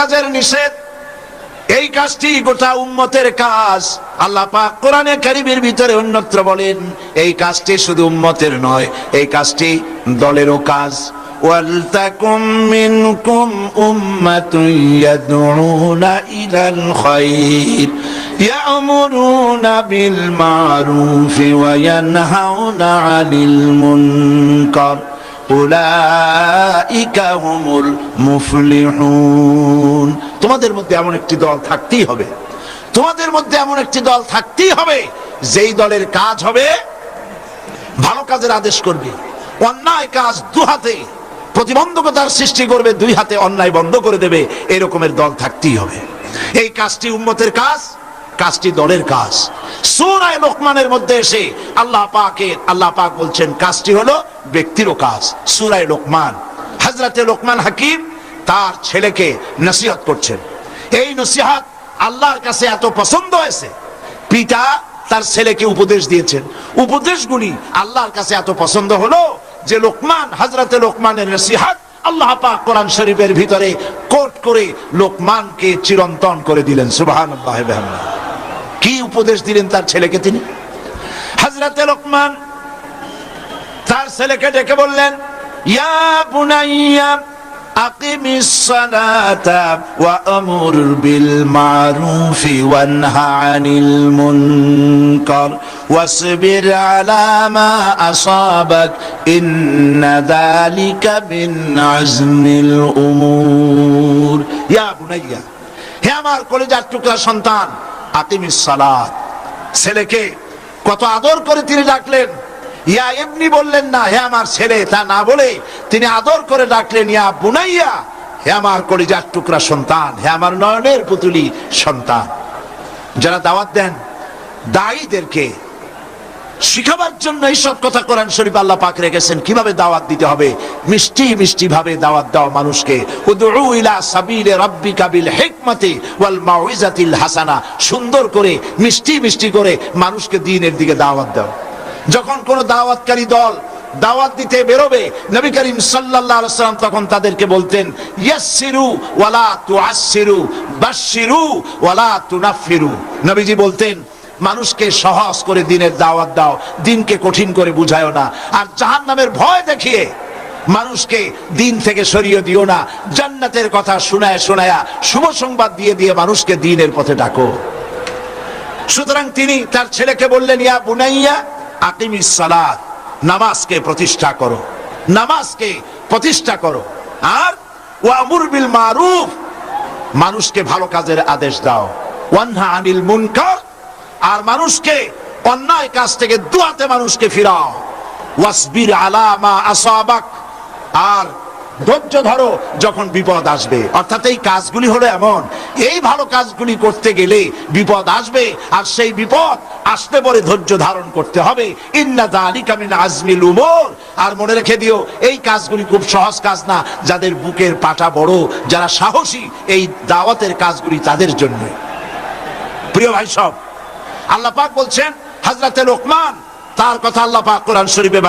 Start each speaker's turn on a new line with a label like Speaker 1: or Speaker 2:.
Speaker 1: কাজের নিষেধ। এই কাজটি গোটা উম্মতের কাজ। আল্লাহ পাক কোরআনে কারিমের ভিতরে অন্যত্র বলেন, এই কাজটি শুধু উম্মতের নয়, এই কাজটি দলেরও কাজ। ওয়ালতাকুম মিনকুম উম্মাতুন ইয়াদউনা ইলাল ইয়ামুরুনা বিল ওয়া ইয়ানহাউনা আনিল মুনকার। তোমাদের মধ্যে এমন একটি দল থাকতেই হবে। তোমাদের মধ্যে এমন একটি দল থাকতেই হবে, যেই দলের কাজ হবে ভালো কাজের আদেশ করবে। অন্যায় কাজ দু হাতে, প্রতিবন্ধকতার সৃষ্টি করবে, দুই হাতে অন্যায় বন্ধ করে দেবে, এরকমের দল থাকতেই হবে। এই কাজটি উন্মতের কাজ কাজটি দলের কাজ। সুরায় লোকমানের মধ্যে এসে আল্লাহ পাকের আল্লাহ পাক বলছেন, কাজটি হলো ব্যক্তিরও কাজ। সুরায় লোকমান হাজরাতে লোকমান হাকিম তার ছেলেকে নসিহত করছেন। এই নসিহত আল্লাহর কাছে এত পছন্দ হয়েছে, পিতা তার ছেলেকে উপদেশ দিয়েছেন। উপদেশগুলি আল্লাহর কাছে এত পছন্দ হলো যে লোকমান হাজরাতে লোকমানের নসিহাত আল্লাহ পাক কোরআন শরীফের ভিতরে কোট করে লোকমানকে চিরন্তন করে দিলেন। বিহামদিহি কি উপদেশ দিলেন তার ছেলেকে তিনি হাজরাতে লোকমান তার ছেলেকে ডেকে বললেন ইয়া বুনাইয়া أقم الصلاة وأمر بالمعروف وانهى عن المنكر واصبر على ما أصابك إن ذلك من عزم الأمور يا بني হে আমার কলেজার টুকরা সন্তান সালাত। ছেলেকে কত আদর করে তিনি ডাকলেন। ইয়া এমনি বললেন না, হে আমার ছেলে, তা না বলে তিনি আদর করে ডাকলেন, ইয়া বুনাইয়া, হে আমার কলিজার টুকরা সন্তান, হে আমার নয়নের পুতুলি সন্তান। যারা দাওয়াত দেন, দায়ীদেরকে শিখাবার জন্য এইসব কথা কোরআন শরীফ আল্লাহ পাক রেখেছেন। কীভাবে দাওয়াত দিতে হবে? মিষ্টি মিষ্টি ভাবে দাওয়াত দেওয়া মানুষকে। উদউ ইলা সাবিলে রাব্বিকা বিল ওয়াল মাউইজাতিল হাসানা। সুন্দর করে, মিষ্টি মিষ্টি করে মানুষকে দ্বীনের দিকে দাওয়াত দাও। যখন কোন দাওয়াতকারী দল দাওয়াত দিতে বেরোবে, নবী করিম সাল্লাল্লাহু আলাইহি সাল্লাম তখন তাদেরকে বলতেন, ইয়াসসিরু ওয়ালা তুআসসিরু, বাশশিরু ওয়ালা তুনাফফিরু। নবীজি বলতেন মানুষকে সহজ করে দিনের দাওয়াত দাও, দিনকে কঠিন করে বুঝায়ও না। আর জাহান্নামের ভয় দেখিয়ে মানুষকে দিন থেকে সরিয়ে দিও না। জান্নাতের কথা শোনায় শোনায়া শুভ সংবাদ দিয়ে দিয়ে মানুষকে দিনের পথে ডাকো। সুতরাং তিনি তার ছেলেকে বললেন, ইয়া বুনাইয়া আকিমিস সালাত, নামাজকে প্রতিষ্ঠা করো, নামাজকে প্রতিষ্ঠা করো। আর ওয়ামুর বিল মারুফ, মানুষকে ভালো কাজের আদেশ দাও। ওয়ানহা আনিল মুনকার আর মানুষকে, অন্যায় কাজ থেকে দুয়াতে মানুষকে ফিরাও। ওয়াসবির আলা মা আসাবাক। আর ধৈর্য ধরো যখন বিপদ আসবে। অর্থাৎ এই কাজগুলি হলো এমন, এই ভালো কাজগুলি করতে গেলে বিপদ আসবে, আর সেই বিপদ আসতে পরে ধৈর্য ধারণ করতে হবে। আজমিল উমর। আর মনে রেখে দিও, এই কাজগুলি খুব সহজ কাজ না, যাদের বুকের পাটা বড়, যারা সাহসী, এই দাওয়াতের কাজগুলি তাদের জন্য। প্রিয় ভাই সব আল্লাহ পাক বলছেন হাজরাতে লোকমান তার কথা আল্লাহ পাক কোরআন শরীফে